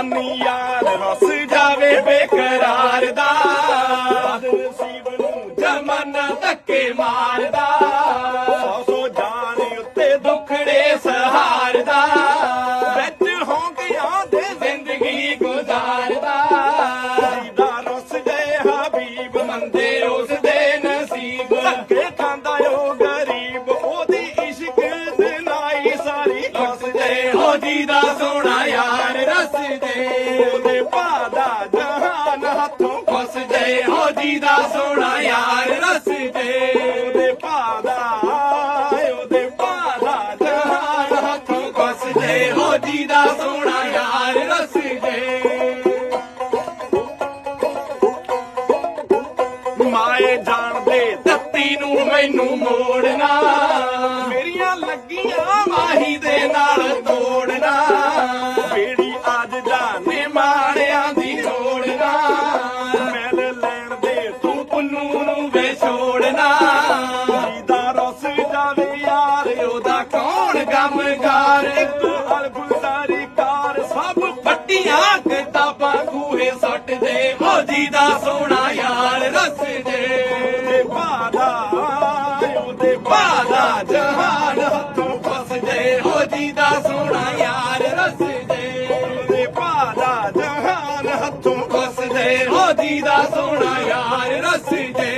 ਜਵਾਨੀ ਯਾਰ ਰਸ ਜਾਵੇ ਬੇਕਰਾਰ ਦਾ। ਨਸੀਬ ਨੂੰ ਜਮਾਨਾ ਧੱਕੇ ਮਾਰਦਾ। ਸੌ ਸੌ ਜਾਨ ਉੱਤੇ ਦੁਖੜੇ ਸਹਾਰਦਾ। ਵਿੱਚ ਹੋਂਕਿਆਂ ਦੇ ਜ਼ਿੰਦਗੀ ਗੁਜ਼ਾਰਦਾ। ਦਾ ਰਸ ਜੇ ਹਬੀਬ ਮੰਦੇ ਉਸ ਦੇ ਨਸੀਬ। ਧੱਕੇ ਖਾਂਦਾ ਓ ਗਰੀਬ, ਉਹਦੀ ਇਸ਼ਕ ਦੇ ਨਾਈ ਸਾਰੀ ਫਸ ਤੇ ਹੋ ਜੀ ਦਾ ਸੋਹਣਾ ਯਾਰ। ਰਸ ਦੇ ਉਹਦੇ ਭਾਦਾ ਜਹਾਨ ਹੱਥੋਂ ਫਸ ਜੇ ਹੋ ਜੀ ਦਾ ਸੋਹਣਾ ਯਾਰ ਰਸ ਦੇ ਉਹਦੇ ਭਾਦਾ ਉਹਦੇ ਭਾਦਾ ਜਹਾਨ ਹੱਥੋਂ ਫਸ ਜੇ ਹੋ ਜੀ ਦਾ ਸੋਹਣਾ ਯਾਰ ਰਸ ਦੇ ਮਾਏ ਜਾਣਦੇ ਤੱਤੀ ਨੂੰ ਮੈਨੂੰ ਮੋੜਨਾ। ਮੇਰੀਆਂ ਲੱਗੀਆਂ ਮਾਹੀ ਦੇ ਨਾਲ ਤੋੜਨਾ। ਵੇ ਛੋੜਨਾ। ਦਾ ਰਸ ਜਾਵੇ ਯਾਰ, ਉਹਦਾ ਕੌਣ ਗਮਕਾਰ ਇੱਕ ਅਲਗੁਜ਼ਾਰੀ ਕਾਰ ਸਭ ਫੱਟੀਆਂ, ਕਿਤਾਬਾਂ ਖੂਹੇ ਸੱਟ ਦੇ ਹੋ ਜਿਹਦਾ ਸੋਹਣਾ ਯਾਰ ਰਸ ਦੇ ਉਹਦੇ ਉਹਦੇ ਬਾਦਾ ਜਹਾਨ ਤੂੰ ਫਸ ਜੇ ਹੋ ਜਿਹਦਾ ਸੋਹਣਾ ਯਾਰ ਰਸ ਦੇ ਉਹਦੇ ਬਾਦਾ ਜਹਾਨ ਤੂੰ ਫਸ ਜੇ ਹੋ ਜਿਹਦਾ ਸੋਹਣਾ ਯਾਰ ਰਸ ਦੇ